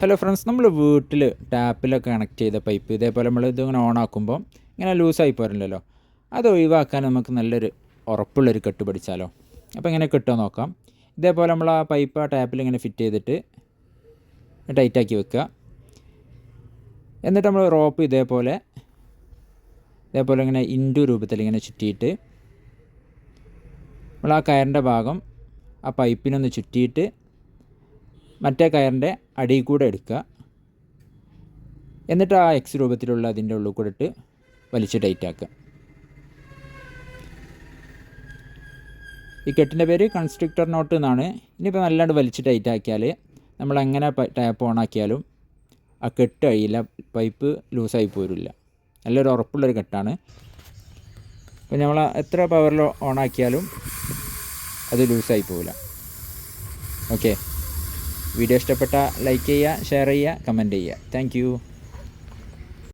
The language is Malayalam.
ഹലോ ഫ്രണ്ട്സ് നമ്മൾ വീട്ടിൽ ടാപ്പിലൊക്കെ കണക്ട് ചെയ്ത പൈപ്പ് ഇതേപോലെ നമ്മൾ ഇതിങ്ങനെ ഓൺ ആക്കുമ്പോൾ ഇങ്ങനെ ലൂസായി പോരല്ലോ അത് ഒഴിവാക്കാൻ നമുക്ക് നല്ലൊരു ഉറപ്പുള്ളൊരു കെട്ട് പിടിച്ചാലോ. അപ്പോൾ ഇങ്ങനെ കെട്ടുമോ നോക്കാം. ഇതേപോലെ നമ്മൾ ആ പൈപ്പ് ആ ടാപ്പിൽ ഇങ്ങനെ ഫിറ്റ് ചെയ്തിട്ട് ടൈറ്റാക്കി വെക്കുക. എന്നിട്ട് നമ്മൾ റോപ്പ് ഇതേപോലെ ഇതേപോലെ ഇങ്ങനെ ഇൻഡു രൂപത്തിൽ ഇങ്ങനെ ചുറ്റിയിട്ട് നമ്മൾ ആ കയറിന്റെ ഭാഗം ആ പൈപ്പിനൊന്ന് ചുറ്റിയിട്ട് മറ്റേ കയറിന്റെ അടിയിൽ കൂടെ എടുക്കുക. എന്നിട്ട് ആ എക്സ് രൂപത്തിലുള്ള അതിന്റെ ഉള്ളിൽ കൂടെ ഇട്ട് വലിച്ച് ടൈറ്റ് ആക്കുക. ഈ കെട്ടിന്റെ പേര് കൺസ്ട്രക്ടർ നോട്ട് എന്നാണ്. ഇനിയിപ്പോൾ നല്ലാണ്ട് വലിച്ച് ടൈറ്റ് ആക്കിയാൽ നമ്മൾ എങ്ങനെ ടാപ്പ് ഓൺ ആക്കിയാലും ആ കെട്ട് കഴിയില്ല പൈപ്പ് ലൂസായി പോരില്ല. നല്ലൊരു ഉറപ്പുള്ളൊരു കെട്ടാണ്. അപ്പോൾ നമ്മൾ എത്ര പവറിൽ ഓൺ ആക്കിയാലും അത് ലൂസായി പോവില്ല. ഓക്കെ വീഡിയോ ഇഷ്ടപ്പെട്ട ലൈക്ക് ചെയ്യുക ഷെയർ ചെയ്യുക കമന്റ് ചെയ്യുക. താങ്ക്